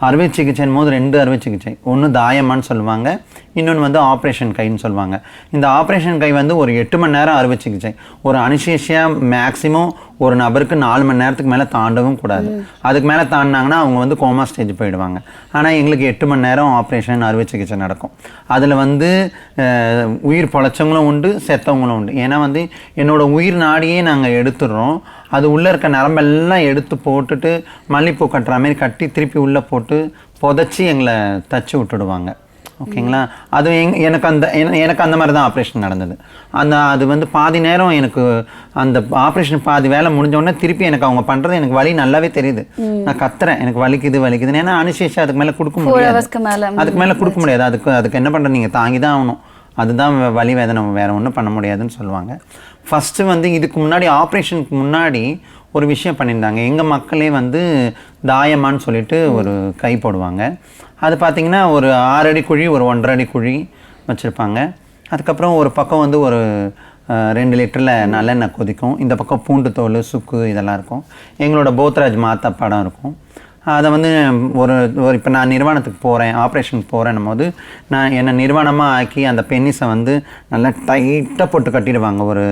அறுவை சிகிச்சைன் போது ரெண்டு அறுவை சிகிச்சை ஒன்று தாயமான்னு சொல்லுவாங்க இன்னொன்று வந்து ஆப்ரேஷன் கைன்னு சொல்லுவாங்க. இந்த ஆப்ரேஷன் கை வந்து ஒரு எட்டு மணி நேரம் அறுவை சிகிச்சை ஒரு அனிசேஷியா மேக்ஸிமம் ஒரு நபருக்கு நாலு மணி நேரத்துக்கு மேலே தாண்டவும் கூடாது. அதுக்கு மேலே தாண்டினாங்கன்னா அவங்க வந்து கோமா ஸ்டேஜ் போயிடுவாங்க. ஆனால் எங்களுக்கு எட்டு மணி நேரம் ஆப்ரேஷன் அறுவை சிகிச்சை நடக்கும். அதில் வந்து உயிர் பொழைச்சவங்களும் உண்டு செத்தவங்களும் உண்டு. ஏன்னா வந்து என்னோட உயிர் நாடியே நாங்கள் எடுத்துடுறோம். அது உள்ளே இருக்க நரம்பெல்லாம் எடுத்து போட்டுட்டு மல்லிப்பூ கட்டுற மாதிரி கட்டி திருப்பி உள்ளே போட்டு புதைச்சி எங்களை தச்சு விட்டுடுவாங்க. ஓகேங்களா? அது எங் எனக்கு அந்த என- எனக்கு அந்த மாதிரி தான் ஆப்ரேஷன் நடந்தது. அந்த அது வந்து பாதி நேரம் எனக்கு அந்த ஆப்ரேஷன் பாதி வேலை முடிஞ்ச உடனே திருப்பி எனக்கு அவங்க பண்ணுறது எனக்கு வலி நல்லாவே தெரியுது. நான் கத்துறேன். எனக்கு வலிக்குது வலிக்குதுன்னு. ஏன்னா அனுசேஷம் அதுக்கு மேலே கொடுக்க முடியாது. அதுக்கு மேலே கொடுக்க முடியாது. அதுக்கு அதுக்கு என்ன பண்ணுறது நீங்கள் தாங்கி தான் ஆகணும். அதுதான் வலி வேதனை. வேறு ஒன்றும் பண்ண முடியாதுன்னு சொல்லுவாங்க. ஃபஸ்ட்டு வந்து இதுக்கு முன்னாடி ஆப்ரேஷனுக்கு முன்னாடி ஒரு விஷயம் பண்ணியிருந்தாங்க. எங்கள் மக்களே வந்து தாயமான்னு சொல்லிட்டு ஒரு கை போடுவாங்க. அது பார்த்திங்கன்னா ஒரு ஆறு அடி குழி ஒரு ஒன்றரை அடி குழி வச்சுருப்பாங்க. அதுக்கப்புறம் ஒரு பக்கம் வந்து ஒரு ரெண்டு லிட்டரில் நல்லெண்ணெய் கொதிக்கும். இந்த பக்கம் பூண்டு தோல் சுக்கு இதெல்லாம் இருக்கும். எங்களோட போத்ராஜ் மாத்தா படம் இருக்கும். அதை வந்து ஒரு ஒரு இப்போ நான் நிர்வாணத்துக்கு போகிறேன் ஆப்ரேஷனுக்கு போகிறேன்னும் போது நான் என்னை நிர்வாணமாக ஆக்கி அந்த பென்னிஸை வந்து நல்லா டைட்டாக போட்டு கட்டிடுவாங்க. ஒரு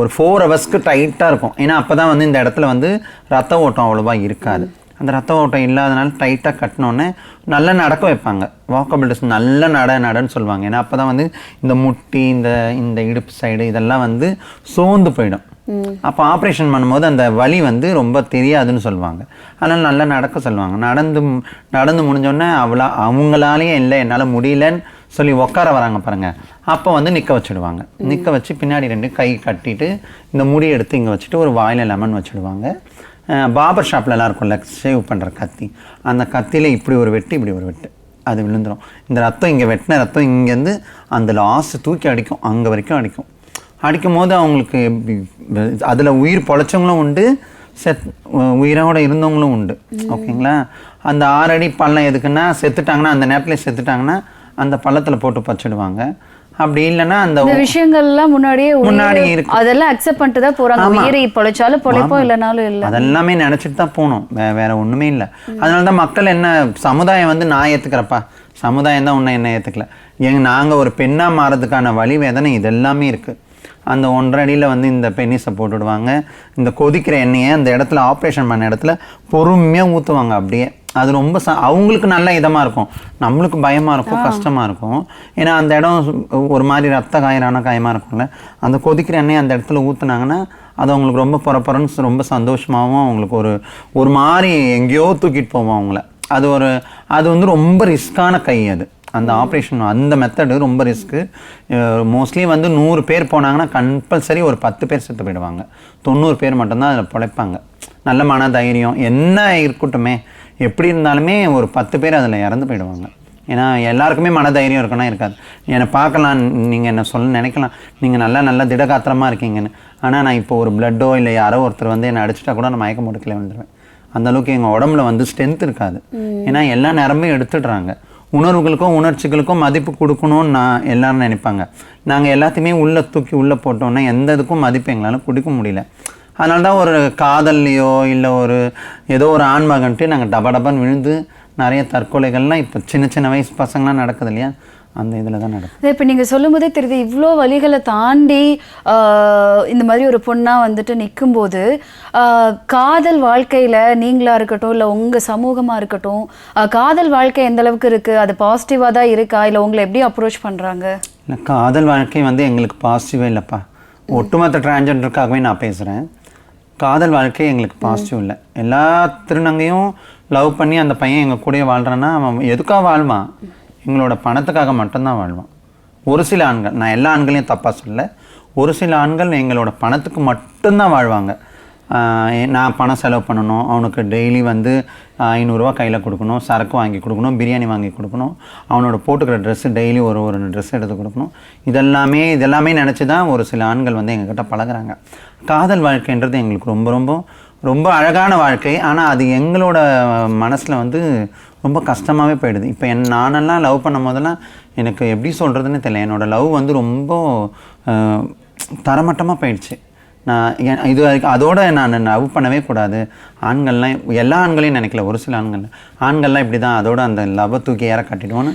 ஒரு ஃபோர் ஹவர்ஸ்க்கு டைட்டாக இருக்கும். ஏன்னா அப்போ தான் வந்து இந்த இடத்துல வந்து ரத்த ஓட்டம் அவ்வளோவா இருக்காது. அந்த ரத்த ஓட்டம் இல்லாதனால டைட்டாக கட்டினோன்னே நல்லா நடக்க வைப்பாங்க. வாக்கபிலிட்டிஸ் நல்ல நட நடன்னு சொல்லுவாங்க. ஏன்னா அப்போ தான் வந்து இந்த முட்டி இந்த இந்த இடுப்பு சைடு இதெல்லாம் வந்து சோர்ந்து போயிடும். அப்போ ஆப்ரேஷன் பண்ணும்போது அந்த வலி வந்து ரொம்ப தெரியாதுன்னு சொல்லுவாங்க. அதனால் நல்லா நடக்க சொல்லுவாங்க. நடந்து நடந்து முடிஞ்சோடனே அவ்வளோ அவங்களாலேயே இல்லை என்னால் முடியலன்னு சொல்லி உட்கார வராங்க பாருங்கள் அப்போ வந்து நிற்க வச்சுடுவாங்க. நிற்க வச்சு பின்னாடி ரெண்டு கை கட்டிட்டு இந்த முடி எடுத்து இங்கே வச்சுட்டு ஒரு வாயில் லெமன் வச்சுடுவாங்க. பாபர் ஷாப்லலாம் இருக்கும்ல ஷேவ் பண்ணுற கத்தி. அந்த கத்தியில் இப்படி ஒரு வெட்டு இப்படி ஒரு வெட்டு. அது விழுந்துரும். இந்த ரத்தம் இங்கே வெட்டின ரத்தம் இங்கேருந்து அந்த லாஸ்ட் தூக்கி அடிக்கும். அங்கே வரைக்கும் அடிக்கும். அடிக்கும் போது அவங்களுக்கு அதில் உயிர் பொழைச்சவங்களும் உண்டு செத் உயிரோட இருந்தவங்களும் உண்டு. ஓகேங்களா? அந்த ஆறு அடி பள்ளம் எதுக்குன்னா செத்துட்டாங்கன்னா அந்த நேரத்தில் செத்துட்டாங்கன்னா அந்த பள்ளத்தில் போட்டு பச்சிடுவாங்க. அப்படி இல்லைன்னா அந்த விஷயங்கள்லாம் முன்னாடியே முன்னாடி இருக்கு. அதெல்லாம் அக்செப்ட் பண்ணிட்டு தான் போறாங்க. உயிரை பொழைச்சாலும் பொழைப்போம் இல்லைனாலும் இல்ல. அதெல்லாமே நினச்சிட்டு தான் போகணும் வே வேற ஒன்றுமே இல்லை. அதனால தான் மக்கள் என்ன சமுதாயம் வந்து நான் ஏற்றுக்கிறப்பா சமுதாயம் தான் உன்னை என்ன ஏற்றுக்கல எங்க நாங்கள் ஒரு பெண்ணாக மாறதுக்கான வழி வேதனை இது எல்லாமே இருக்குது அந்த ஒன்றரை அடியில் வந்து இந்த பென்னிஸை போட்டுடுவாங்க. இந்த கொதிக்கிற எண்ணெயை அந்த இடத்துல ஆப்ரேஷன் பண்ண இடத்துல பொறுமையாக ஊற்றுவாங்க அப்படியே. அது ரொம்ப ச அவங்களுக்கு நல்ல இதமாக இருக்கும். நம்மளுக்கு பயமாக இருக்கும் கஷ்டமாக இருக்கும். ஏன்னா அந்த இடம் ஒரு மாதிரி ரத்த காயரான காயமாக இருக்கும்ல. அந்த கொதிக்கிற எண்ணெயை அந்த இடத்துல ஊற்றுனாங்கன்னா அது அவங்களுக்கு ரொம்ப பொறப்பொறன்னு ரொம்ப சந்தோஷமாகவும் அவங்களுக்கு ஒரு ஒரு மாதிரி எங்கேயோ தூக்கிட்டு போவோம் அவங்கள. அது ஒரு அது வந்து ரொம்ப ரிஸ்க்கான கை அது. அந்த ஆப்ரேஷன் அந்த மெத்தடு ரொம்ப ரிஸ்க்கு மோஸ்ட்லி வந்து நூறு பேர் போனாங்கன்னா கம்பல்சரி ஒரு பத்து பேர் செத்து போயிடுவாங்க. தொண்ணூறு பேர் மட்டும்தான் அதில் பிழைப்பாங்க. நல்ல மன தைரியம் என்ன இருக்கட்டுமே எப்படி இருந்தாலுமே ஒரு பத்து பேர் அதில் இறந்து போயிடுவாங்க. ஏன்னா எல்லாருக்குமே மன தைரியம் இருக்குன்னா இருக்காது. என்னை பார்க்கலாம் நீங்கள் என்ன சொல்ல நினைக்கலாம். நீங்கள் நல்லா நல்லா திடகாத்திரமாக இருக்கீங்கன்னு. ஆனால் நான் இப்போ ஒரு பிளட்டோ இல்லை யாரோ ஒருத்தர் வந்து என்னை அடிச்சிட்டா கூட நான் மயக்க முடுக்கல வந்துடுவேன் அந்த அளவுக்கு எங்கள் உடம்புல வந்து ஸ்ட்ரென்த் இருக்காது. ஏன்னா எல்லா நேரமும் எடுத்துடுறாங்க. உணர்வுகளுக்கும் உணர்ச்சிகளுக்கும் மதிப்பு கொடுக்கணும்னு நான் எல்லோரும் நினைப்பாங்க. நாங்கள் எல்லாத்தையுமே உள்ளே தூக்கி உள்ளே போட்டோன்னா எந்த இதுக்கும் மதிப்பு எங்களால் கொடுக்க முடியல. அதனால தான் ஒரு காதல்லையோ இல்லை ஒரு ஏதோ ஒரு ஆண்மகன்ட்டு நாங்கள் டப டபன் விழுந்து நிறைய தற்கொலைகள்லாம் இப்போ சின்ன சின்ன வயசு பசங்களாம் நடக்குது இல்லையா? அந்த இதில் தான் நடக்குது அதே இப்போ நீங்கள் சொல்லும் போதே தெரியுது இவ்வளோ வழிகளை தாண்டி இந்த மாதிரி ஒரு பொண்ணா வந்துட்டு நிற்கும்போது காதல் வாழ்க்கையில நீங்களா இருக்கட்டும் இல்லை உங்க சமூகமா இருக்கட்டும் காதல் வாழ்க்கை எந்த அளவுக்கு இருக்கு? அது பாசிட்டிவாக தான் இருக்கா? இல்லை உங்களை எப்படி அப்ரோச் பண்றாங்க? இல்லை காதல் வாழ்க்கை வந்து எங்களுக்கு பாசிட்டிவே இல்லைப்பா. ஒட்டுமொத்த டிரான்ஜெண்டருக்காகவே நான் பேசுகிறேன் காதல் வாழ்க்கை எங்களுக்கு பாசிட்டிவ் இல்லை. எல்லா திருநங்கையும் லவ் பண்ணி அந்த பையன் எங்கள் கூடயே வாழ்கிறான்னா அவன் எதுக்காக வாழ்வான்? எங்களோட பணத்துக்காக மட்டும்தான் வாழ்வோம். ஒரு சில ஆண்கள் நான் எல்லா ஆண்களையும் தப்பாக சொல்ல ஒரு சில ஆண்கள் எங்களோட பணத்துக்கு மட்டும்தான் வாழ்வாங்க. நான் பணம் செலவு பண்ணணும். அவனுக்கு டெய்லி வந்து ஐநூறுரூவா கையில் கொடுக்கணும். சரக்கு வாங்கி கொடுக்கணும். பிரியாணி வாங்கி கொடுக்கணும். அவனோட போட்டுக்கிற ட்ரெஸ்ஸு டெய்லி ஒரு ஒரு ட்ரெஸ் எடுத்து கொடுக்கணும். இதெல்லாமே இதெல்லாமே நினச்சி தான் ஒரு சில ஆண்கள் வந்து எங்ககிட்ட பழகுறாங்க. காதல் வாழ்க்கைன்றது எங்களுக்கு ரொம்ப ரொம்ப ரொம்ப அழகான வாழ்க்கை. ஆனால் அது எங்களோட மனசில் வந்து ரொம்ப கஷ்டமாகவே போயிடுது. இப்போ என் நானெல்லாம் லவ் பண்ணும் போதெல்லாம் எனக்கு எப்படி சொல்கிறதுன்னு தெரியல. என்னோடய லவ் வந்து ரொம்ப தரமட்டமாக போயிடுச்சு. நான் ஏன் இது வரைக்கும் அதோட நான் லவ் பண்ணவே கூடாது. ஆண்கள்லாம் எல்லா ஆண்களையும் நினைக்கல. ஒரு சில ஆண்கள் ஆண்கள்லாம் இப்படி தான் அதோட அந்த லவ்வை தூக்கி ஏற காட்டிடுவோன்னு